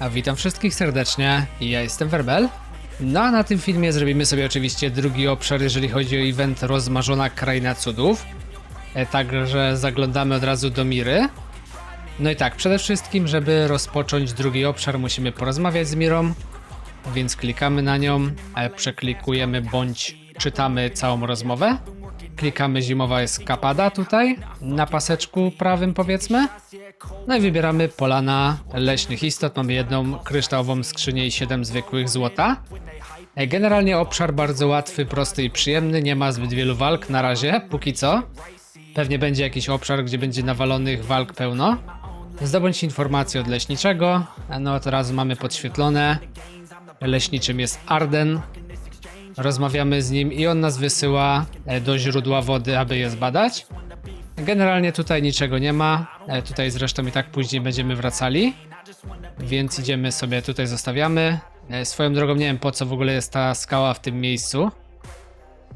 A witam wszystkich serdecznie, ja jestem Werbel. No a na tym filmie zrobimy sobie oczywiście drugi obszar, jeżeli chodzi o event Rozmarzona Kraina Cudów. E, Także zaglądamy od razu do Miry. No i tak, przede wszystkim, żeby rozpocząć drugi obszar, musimy porozmawiać z Mirą, więc klikamy na nią, przeklikujemy bądź czytamy całą rozmowę. Klikamy zimowa eskapada tutaj, na paseczku prawym powiedzmy. No i wybieramy polana leśnych istot. Mamy jedną kryształową skrzynię i 7 zwykłych złota. E, Generalnie obszar bardzo łatwy, prosty i przyjemny. Nie ma zbyt wielu walk na razie, póki co. Pewnie będzie jakiś obszar, gdzie będzie nawalonych walk pełno. Zdobądź informacje od leśniczego. E, No to razu mamy podświetlone. Leśniczym jest Arden. Rozmawiamy z nim i on nas wysyła e, do źródła wody, aby je zbadać. Generalnie tutaj niczego nie ma. Tutaj zresztą i tak później będziemy wracali. Więc idziemy sobie tutaj, zostawiamy. E, Swoją drogą nie wiem po co w ogóle jest ta skała w tym miejscu.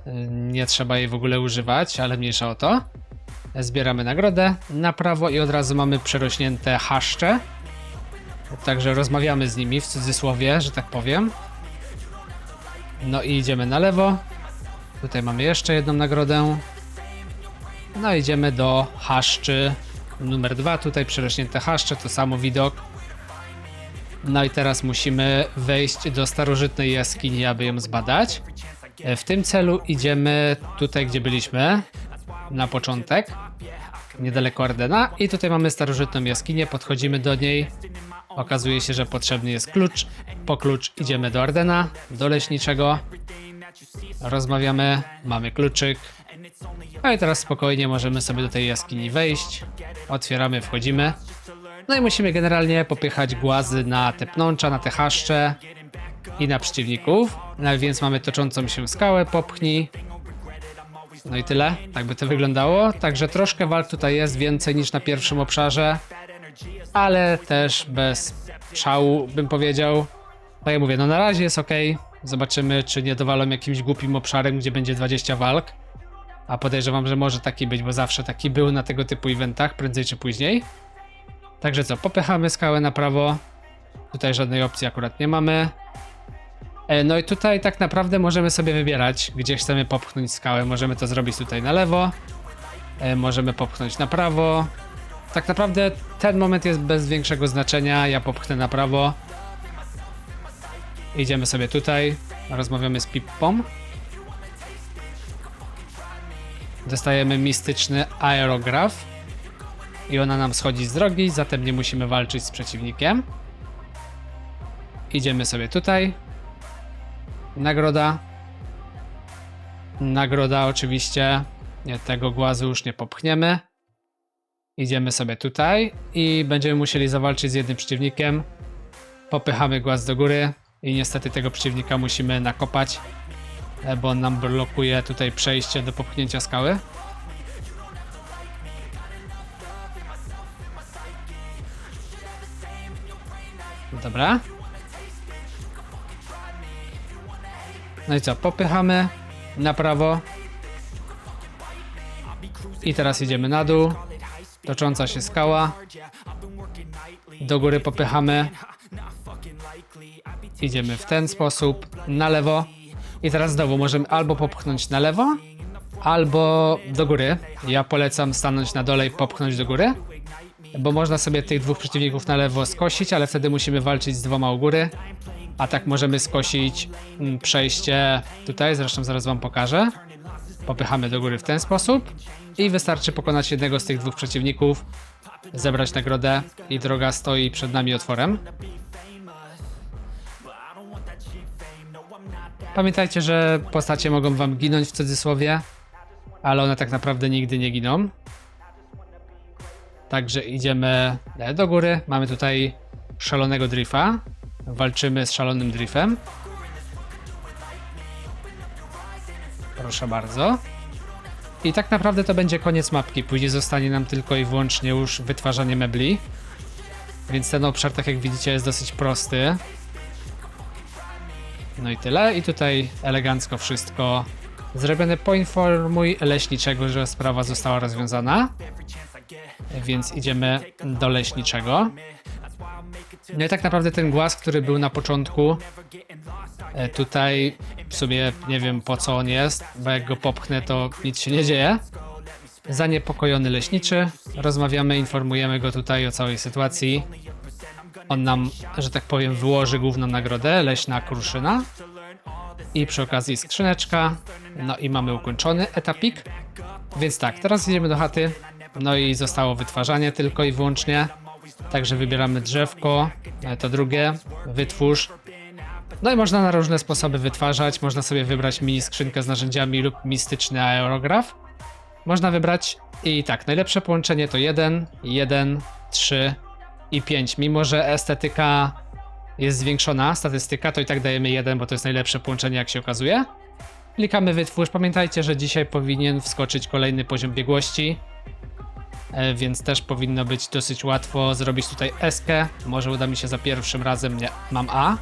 E, Nie trzeba jej w ogóle używać, ale mniejsza o to. E, Zbieramy nagrodę na prawo i od razu mamy przerośnięte haszcze. Także rozmawiamy z nimi w cudzysłowie, że tak powiem. No i idziemy na lewo. Tutaj mamy jeszcze jedną nagrodę. No idziemy do haszczy numer dwa. Tutaj przerośnięte haszcze, to samo widok. No i teraz musimy wejść do starożytnej jaskini, aby ją zbadać. E, W tym celu idziemy tutaj, gdzie byliśmy na początek, niedaleko Ardena. I tutaj mamy starożytną jaskinię, podchodzimy do niej. Okazuje się, że potrzebny jest klucz. Po klucz idziemy do Ardena, do leśniczego. Rozmawiamy, mamy kluczyk. No i teraz spokojnie możemy sobie do tej jaskini wejść. Otwieramy, wchodzimy. No i musimy generalnie popychać głazy na te pnącza, na te haszcze i na przeciwników. No więc mamy toczącą się skałę, popchnij. No i tyle, tak by to wyglądało. Także troszkę walk tutaj jest, więcej niż na pierwszym obszarze, ale też bez szału bym powiedział. Tak jak mówię, no na razie jest ok. Zobaczymy, czy nie dowalą jakimś głupim obszarem, gdzie będzie 20 walk. A podejrzewam, że może taki być, bo zawsze taki był na tego typu eventach, prędzej czy później. Także co, popychamy skałę na prawo. Tutaj żadnej opcji akurat nie mamy. E, No i tutaj tak naprawdę możemy sobie wybierać, gdzie chcemy popchnąć skałę. Możemy to zrobić tutaj na lewo. E, Możemy popchnąć na prawo. Tak naprawdę ten moment jest bez większego znaczenia. Ja popchnę na prawo. Idziemy sobie tutaj. Rozmawiamy z Pippą. Dostajemy mistyczny aerograf. I ona nam schodzi z drogi, zatem nie musimy walczyć z przeciwnikiem. Idziemy sobie tutaj. Nagroda. Nagroda oczywiście. Nie, tego głazu już nie popchniemy. Idziemy sobie tutaj i będziemy musieli zawalczyć z jednym przeciwnikiem. Popychamy głaz do góry i niestety tego przeciwnika musimy nakopać, e, bo on nam blokuje tutaj przejście do popchnięcia skały. Dobra. No i co, popychamy na prawo. I teraz idziemy na dół. Tocząca się skała. Do góry popychamy. Idziemy w ten sposób na lewo. I teraz znowu możemy albo popchnąć na lewo, albo do góry. Ja polecam stanąć na dole i popchnąć do góry. Bo można sobie tych dwóch przeciwników na lewo skosić, ale wtedy musimy walczyć z dwoma u góry. A tak możemy skosić mm, przejście tutaj, zresztą zaraz wam pokażę. Popychamy do góry w ten sposób i wystarczy pokonać jednego z tych dwóch przeciwników, zebrać nagrodę i droga stoi przed nami otworem. Pamiętajcie, że postacie mogą wam ginąć w cudzysłowie, ale one tak naprawdę nigdy nie giną. Także idziemy e, do góry. Mamy tutaj szalonego drifa. Walczymy z szalonym drifem. Proszę bardzo. I tak naprawdę to będzie koniec mapki. Później zostanie nam tylko i wyłącznie już wytwarzanie mebli. Więc ten obszar, tak jak widzicie, jest dosyć prosty. No i tyle. I tutaj elegancko wszystko zrobione. Poinformuj leśniczego, że sprawa została rozwiązana. Więc idziemy do leśniczego. No i tak naprawdę ten głaz, który był na początku, e, tutaj w sumie nie wiem po co on jest, bo jak go popchnę to nic się nie dzieje. Zaniepokojony leśniczy, rozmawiamy, informujemy go tutaj o całej sytuacji. On nam, że tak powiem, wyłoży główną nagrodę, leśna kruszyna. I przy okazji skrzyneczka. No i mamy ukończony etapik. Więc tak, teraz idziemy do chaty. No i zostało wytwarzanie tylko i wyłącznie. Także wybieramy drzewko, e, to drugie, wytwórz. No i można na różne sposoby wytwarzać. Można sobie wybrać mini skrzynkę z narzędziami lub mistyczny aerograf. Można wybrać i tak, najlepsze połączenie to 1, 1, 3 i 5. Mimo, że estetyka jest zwiększona, statystyka, to i tak dajemy 1, bo to jest najlepsze połączenie, jak się okazuje. Klikamy wytwórz. Pamiętajcie, że dzisiaj powinien wskoczyć kolejny poziom biegłości, e, więc też powinno być dosyć łatwo zrobić tutaj S. Może uda mi się za pierwszym razem. Nie, mam A.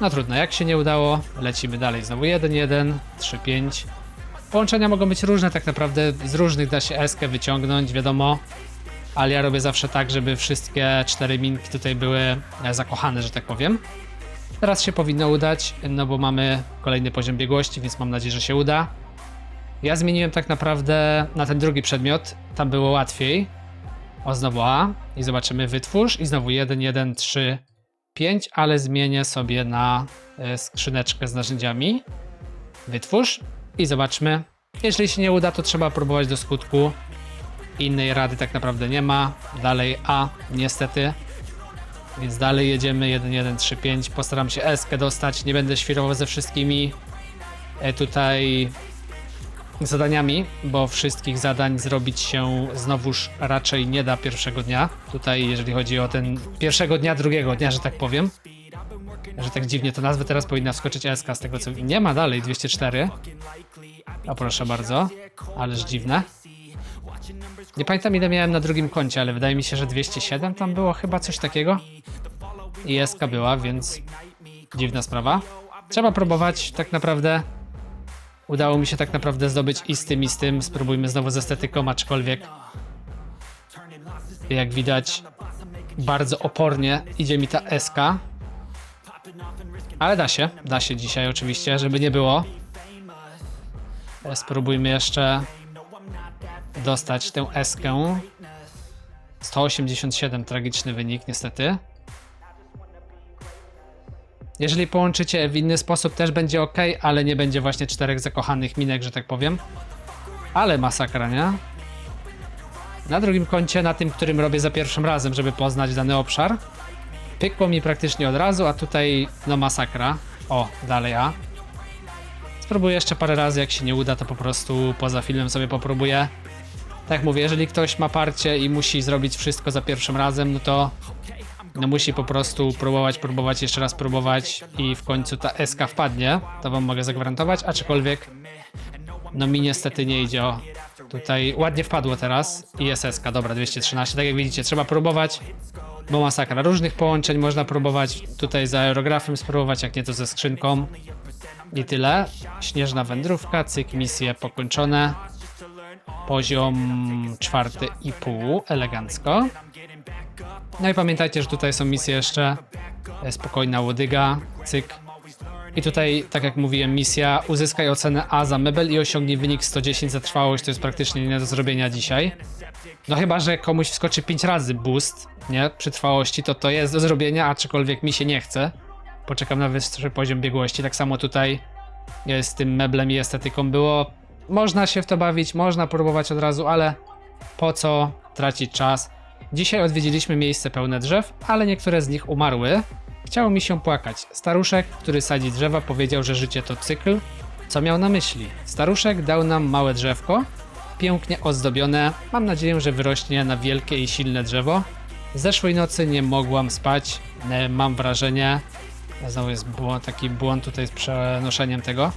No trudno, jak się nie udało, lecimy dalej. Znowu 1, 1, 3, 5. Połączenia mogą być różne, tak naprawdę z różnych da się S wyciągnąć, wiadomo. Ale ja robię zawsze tak, żeby wszystkie cztery minki tutaj były e, zakochane, że tak powiem. Teraz się powinno udać, no bo mamy kolejny poziom biegłości, więc mam nadzieję, że się uda. Ja zmieniłem tak naprawdę na ten drugi przedmiot, tam było łatwiej. O, znowu A i zobaczymy wytwórz i znowu 1, 1, 3, 5, ale zmienię sobie na e, skrzyneczkę z narzędziami. Wytwórz i zobaczmy. Jeżeli się nie uda, to trzeba próbować do skutku. Innej rady tak naprawdę nie ma. Dalej A, niestety. Więc dalej jedziemy 1, 1, 3, 5. Postaram się S dostać. Nie będę świrował ze wszystkimi e, tutaj zadaniami, bo wszystkich zadań zrobić się znowuż raczej nie da pierwszego dnia. Tutaj, jeżeli chodzi o ten pierwszego dnia, drugiego dnia, że tak powiem. Że tak dziwnie to nazwę teraz powinna wskoczyć SK z tego co nie ma dalej 204. O proszę bardzo, ależ dziwne. Nie pamiętam ile miałem na drugim koncie, ale wydaje mi się, że 207 tam było chyba coś takiego. I SK była, więc dziwna sprawa. Trzeba próbować tak naprawdę. Udało mi się tak naprawdę zdobyć i z tym i z tym. Spróbujmy znowu z estetyką, aczkolwiek jak widać bardzo opornie idzie mi ta SK. Ale da się, da się dzisiaj oczywiście, żeby nie było. Spróbujmy jeszcze dostać tę eskę. 187 tragiczny wynik niestety. Jeżeli połączycie w inny sposób też będzie ok, ale nie będzie właśnie czterech zakochanych minek, że tak powiem. Ale masakra, nie? Na drugim koncie, na tym, którym robię za pierwszym razem, żeby poznać dany obszar. Pykło mi praktycznie od razu, a tutaj no masakra. O, dalej A. Spróbuję jeszcze parę razy, jak się nie uda, to po prostu poza filmem sobie popróbuję. Tak jak mówię, jeżeli ktoś ma parcie i musi zrobić wszystko za pierwszym razem, no to no musi po prostu próbować, próbować, jeszcze raz próbować i w końcu ta SK wpadnie, to wam mogę zagwarantować, aczkolwiek no mi niestety nie idzie o tutaj ładnie wpadło teraz i SSK, dobra 213, tak jak widzicie trzeba próbować, bo masakra. Różnych połączeń można próbować, tutaj za aerografem spróbować, jak nie to ze skrzynką. I tyle, śnieżna wędrówka, cyk, misje pokończone, poziom czwarty i pół, elegancko. No i pamiętajcie, że tutaj są misje jeszcze e, spokojna łodyga, cyk. I tutaj, tak jak mówiłem, misja uzyskaj ocenę A za mebel i osiągnij wynik 110 za trwałość, to jest praktycznie nie do zrobienia dzisiaj. No chyba, że komuś wskoczy 5 razy boost, nie, przy trwałości, to to jest do zrobienia, aczkolwiek mi się nie chce. Poczekam na wyższy poziom biegłości, tak samo tutaj e, z tym meblem i estetyką było. Można się w to bawić, można próbować od razu, ale po co tracić czas? Dzisiaj odwiedziliśmy miejsce pełne drzew, ale niektóre z nich umarły. Chciało mi się płakać. Staruszek, który sadzi drzewa, powiedział, że życie to cykl. Co miał na myśli? Staruszek dał nam małe drzewko, pięknie ozdobione. Mam nadzieję, że wyrośnie na wielkie i silne drzewo. Zeszłej nocy nie mogłam spać. E, Mam wrażenie, znowu jest błąd, taki błąd tutaj z przenoszeniem tego.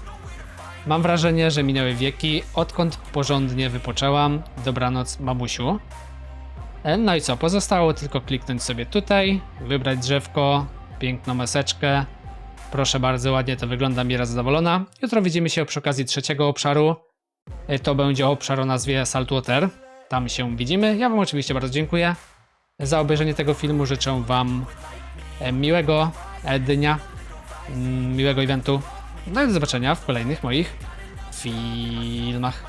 Mam wrażenie, że minęły wieki, odkąd porządnie wypoczęłam. Dobranoc, mamusiu. E, No i co, pozostało tylko kliknąć sobie tutaj, wybrać drzewko, piękną meseczkę. Proszę bardzo, ładnie to wygląda, Mira zadowolona. Jutro widzimy się przy okazji trzeciego obszaru. E, To będzie obszar o nazwie Saltwater. Tam się widzimy. Ja wam oczywiście bardzo dziękuję. za obejrzenie tego filmu. Życzę Wam e, miłego dnia, mm, miłego eventu. No i do zobaczenia w kolejnych moich filmach.